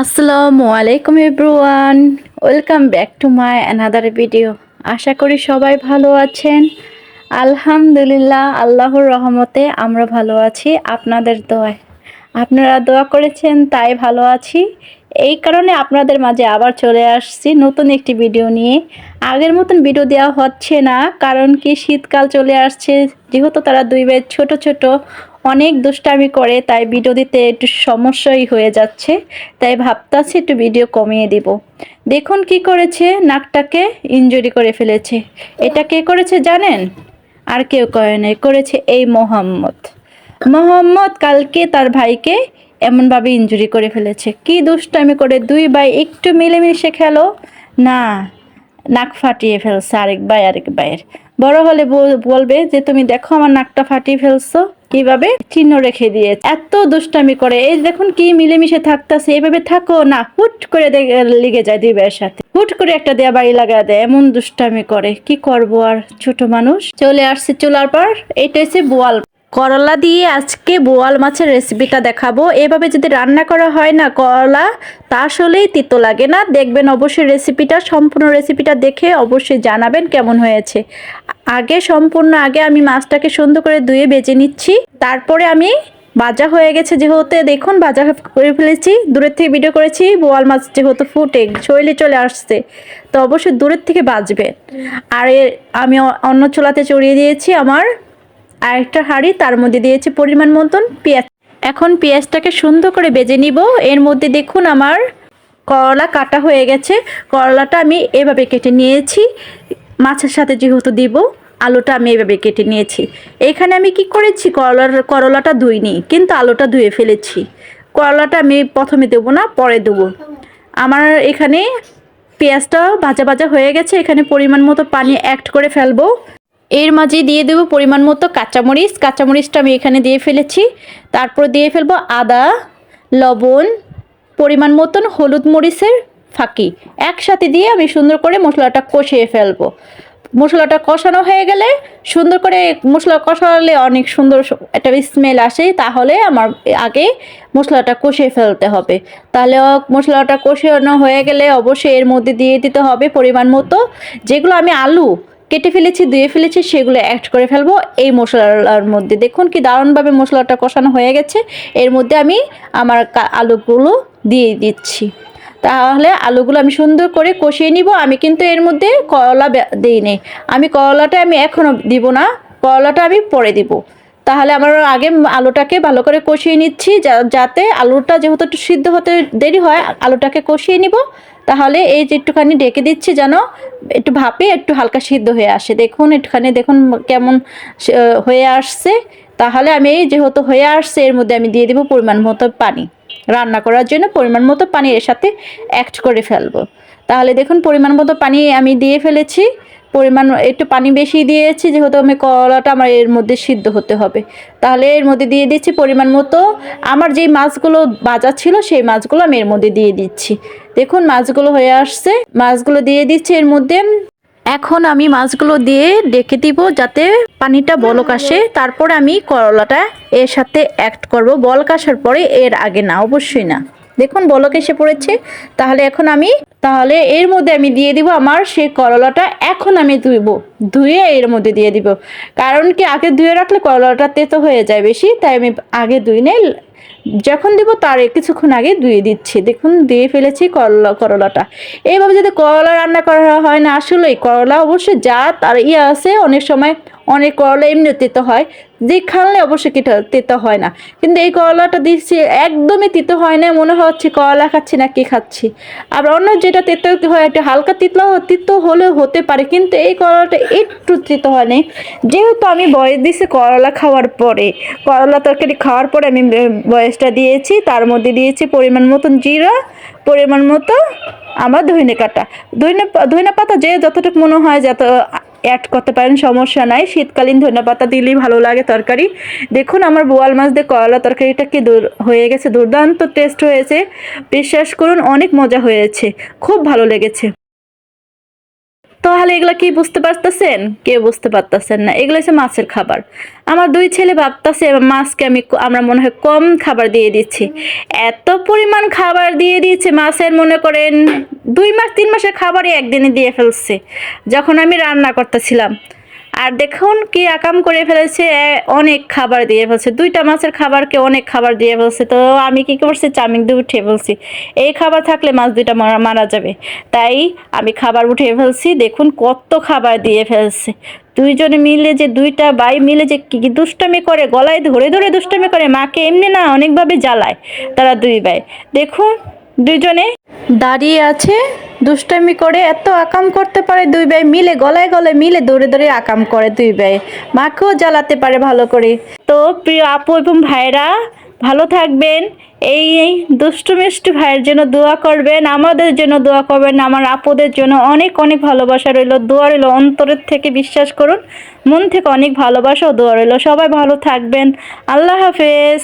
আসসালামু আলাইকুম everyone, welcome back to my another video. আশা করি সবাই ভালো আছেন। আলহামদুলিল্লাহ, আল্লাহর রহমতে আমরা ভালো আছি, আপনাদের দোয়ায়। আপনারা দোয়া করেছেন, তাই ভালো আছি। এই কারণে আপনাদের মাঝে আবার চলে আসছি নতুন একটি ভিডিও নিয়ে। আগের মতন ভিডিও দেওয়া হচ্ছে না, কারণ কি শীতকাল চলে আসছে, যেহেতু তারা দুই ভাই ছোট ছোট, অনেক দুষ্টামি করে, তাই ভিডিও দিতে একটু সমস্যাই হয়ে যাচ্ছে, তাই ভাবতাছি একটু ভিডিও কমিয়ে দিব। দেখুন কি করেছে, নাকটাকে ইনজুরি করে ফেলেছে। এটা কে করেছে জানেন? আর কেউ করে নাই, করেছে এই মোহাম্মদ। মোহাম্মদ কালকে তার ভাইকে এমনভাবে ইনজুরি করে ফেলেছে। কি দুষ্টামি করে দুই ভাই একটু মিলেমিশে খেলো, না, নাক ফাটিয়ে ফেলছে আরেক ভাই, আরেক ভাইয়ের। বড় হলে বলবে যে, তুমি দেখো আমার নাকটা ফাটিয়ে ফেলছো, কীভাবে? চিহ্ন রেখে দিয়ে এত দুষ্টামি করে, এই দেখুন কি মিলেমিশে থাকতেছে এইভাবে থাকো, না, হুট করে লেগে যায় দুই ভাইয়ের সাথে। হুট করে একটা দেয়া বাড়ি লাগা দেয়, এমন দুষ্টামি করে, কি করব আর ছোট মানুষ? চলে আসছে চুলার পর এটা হচ্ছে বোয়াল করলা দিয়ে আজকে বোয়াল মাছের রেসিপিটা দেখাবো। এভাবে যদি রান্না করা হয় না করলা, তা আসলেই তিতো লাগে না। দেখবেন অবশ্যই রেসিপিটা সম্পূর্ণ রেসিপিটা দেখে অবশ্যই জানাবেন কেমন হয়েছে। আগে, সম্পূর্ণ আগে আমি মাছটাকে সুন্দর করে ধুয়ে বেজে নিচ্ছি। তারপরে আমি, ভাজা হয়ে গেছে যেহেতু, দেখুন ভাজা করে ফেলেছি। দূরের থেকে ভিডিও করেছি, বোয়াল মাছ যেহেতু ফুটে শৈলে চলে আসছে, তো অবশ্যই দূরের থেকে বাজবেন আর আমি অন্য চোলাতে চড়িয়ে দিয়েছি আমার আরেকটা হাঁড়ি, তার মধ্যে দিয়েছি পরিমাণ মতন পেঁয়াজ। এখন পেঁয়াজটাকে সুন্দর করে বেজে নিব। এর মধ্যে দেখুন আমার করলা কাটা হয়ে গেছে। করলাটা আমি এভাবে কেটে নিয়েছি। মাছের সাথে যেহেতু দিব, আলুটা আমি এভাবে কেটে নিয়েছি। এখানে আমি কি করেছি? করলার, করলাটা ধুইনি, কিন্তু আলুটা ধুয়ে ফেলেছি। করলাটা আমি প্রথমে দেবো না, পরে দেবো। আমার এখানে পেঁয়াজটা ভাজা ভাজা হয়ে গেছে। এখানে পরিমাণ মতো পানি অ্যাড করে ফেলব। এর মাঝে দিয়ে দেবো পরিমাণ মতো কাঁচামরিচ। কাঁচামরিচটা আমি এখানে দিয়ে ফেলেছি। তারপর দিয়ে ফেলব আদা, লবণ, পরিমাণ মতন হলুদ মরিচের ফাঁকি। একসাথে দিয়ে আমি সুন্দর করে মশলাটা কষিয়ে ফেলব। মশলাটা কষানো হয়ে গেলে সুন্দর করে মশলা কষালে অনেক সুন্দর একটা স্মেল আসে, তাহলে আমার আগে মশলাটা কষিয়ে ফেলতে হবে। তাহলে মশলাটা কষানো হয়ে গেলে অবশ্যই এর মধ্যে দিয়ে দিতে হবে পরিমাণ মতো। যেগুলো আমি আলু কেটে ফেলেছি, ধুয়ে ফেলেছি, সেগুলো অ্যাড করে ফেলব। এই মশলার মধ্যে দেখুন কি দারুণভাবে মশলাটা কষানো হয়ে গেছে। এর মধ্যে আমি আমার আলুগুলো দিয়ে দিচ্ছি। তাহলে আলুগুলো আমি সুন্দর করে কষিয়ে নিব। আমি কিন্তু এর মধ্যে করলা দিই আমি করলাটা আমি এখনও দিব না। করলাটা আমি পরে দিব। তাহলে আমার আগে আলুটাকে ভালো করে কষিয়ে নিচ্ছি যাতে আলুটা যেহেতু একটু সিদ্ধ হতে দেরি হয়, আলুটাকে কষিয়ে নিব। তাহলে এই যে একটুখানি ডেকে দিচ্ছি যেন একটু ভাপে একটু হালকা সিদ্ধ হয়ে আসে। দেখুন, একটুখানি দেখুন কেমন হয়ে আসছে। তাহলে আমি এই যেহেতু হয়ে আসছে, এর মধ্যে আমি দিয়ে দিব পরিমাণ মতো পানি। রান্না করার জন্য পরিমাণ মতো পানি এর সাথে অ্যাড করে ফেলব। তাহলে দেখুন, পরিমাণ মতো পানি আমি দিয়ে ফেলেছি। পরিমাণ একটু পানি বেশি দিয়েছি, যেহেতু আমি কলাটা আমার এর মধ্যে সিদ্ধ হতে হবে। তাহলে এর মধ্যে দিয়ে দিচ্ছি পরিমাণ মতো। আমার যেই মাছগুলো বাজা ছিল, সেই মাছগুলো আমি এর মধ্যে দিয়ে দিচ্ছি। দেখুন মাছগুলো হয়ে আসছে। মাছগুলো দিয়ে দিচ্ছি এর মধ্যে। এখন আমি মাছগুলো দিয়ে ডেকে দিব যাতে পানিটা বলক আসে। তারপর আমি করলাটা এর সাথে অ্যাড করব। বলক আসার পরে এর আগে না, অবশ্যই না। দেখুন বলক এসে পড়েছে। তাহলে এখন আমি তাহলে এর মধ্যে আমি দিয়ে দিব আমার সেই করলাটা এখন আমি ধুইব। ধুয়ে এর মধ্যে দিয়ে দিব। কারণ কি আগে ধুয়ে রাখলে করলাটা তেতো হয়ে যায় বেশি, তাই আমি আগে ধুই নেই। যখন দিব তার কিছুক্ষণ আগে ধুয়ে দিচ্ছি। দেখুন দিয়ে ফেলেছি করলা, করলাটা। এইভাবে যদি করলা রান্না করা হয় না আসলেই করলা অবশ্যই জাত আর ইয়ে আছে, অনেক সময় অনেক করলা এমনি তেতো হয়। যে খানলে অবশ্যই কেটে তেতো হয় না। কিন্তু এই করলাটা দিচ্ছি, একদমই তিতো হয় না, মনে হচ্ছে করলা খাচ্ছি না, কি খাচ্ছি। আবার অন্য যেটা তেতো হয়, একটা হালকা তিতলা তিতো হলে হতে পারে, কিন্তু এই করলাটা একটু তিতো হয় নি যেহেতু আমি বয়স দিয়েছি করলা খাওয়ার পরে, করলা তরকারি খাওয়ার পরে আমি বয়সটা দিয়েছি, তার মধ্যে দিয়েছি পরিমাণ মতন জিরা, পরিমাণ মতো আমার ধইনে কাটা। ধইনে ধইনে পাতা যে যতটুকু মনে হয় যত অ্যাড করতে পারেন, সমস্যা নাই। শীতকালীন ধনে পাতা দিলেই ভালো লাগে তরকারি। দেখুন আমার বোয়াল মাছ দিয়ে করলা তরকারিটা কি দূর হয়ে গেছে, দুর্দান্ত টেস্ট হয়েছে। বিশ্বাস করুন, অনেক মজা হয়েছে। খুব ভালো লেগেছে। তাহলে এগুলা কি বুঝতে পারতেছেন? কেউ বুঝতে পারতেছেন না। এগুলো হচ্ছে মাছের খাবার। আমার দুই ছেলে ভাবতেছে, মাছকে আমি আমরা মনে হয় কম খাবার দিয়ে দিচ্ছি। এত পরিমাণ খাবার দিয়ে দিয়েছে মাছের, মনে করেন দুই মাস, তিন মাসের খাবারই একদিনে দিয়ে ফেলছে। যখন আমি রান্না করতেছিলাম আর দেখুন কি আকাম করে ফেলেছে অনেক খাবার দিয়ে ফেলছে। দুইটা মাছের খাবারকে অনেক খাবার দিয়ে ফেলছে। তো আমি কি করছি? চামিং দিয়ে উঠিয়ে ফেলছি। এই খাবার থাকলে মাছ দুইটা মারা যাবে। তাই আমি খাবার উঠিয়ে ফেলছি। দেখুন কত খাবার দিয়ে ফেলছে। দুইজনে মিলে যে দুইটা ভাই মিলে যে কি দুষ্টামি করে, গলায় ধরে ধরে দুষ্টামি করে, মাকে এমনি না অনেকভাবে জ্বালায় তারা দুই বাই দেখুন দুইজনে দাঁড়িয়ে আছে, দুষ্টামি করে, এত আকাম করতে পারে দুই ভাই, মিলে গলায় গলায় মিলে দৌড়ে দৌড়ে আকাম করে দুই ভাই। মাকেও জ্বালাতে পারে ভালো করে। তো প্রিয় আপু এবং ভাইরা, ভালো থাকবেন। এই এই দুষ্টু মিষ্টি ভাইয়ের জন্য দোয়া করবেন, আমাদের জন্য দোয়া করবেন, আমার আপুদের জন্য অনেক অনেক ভালোবাসা রইল। দোয়া রইল অন্তরের থেকে বিশ্বাস করুন, মন থেকে অনেক ভালোবাসা ও দোয়া রইল। সবাই ভালো থাকবেন। আল্লাহ হাফেজ।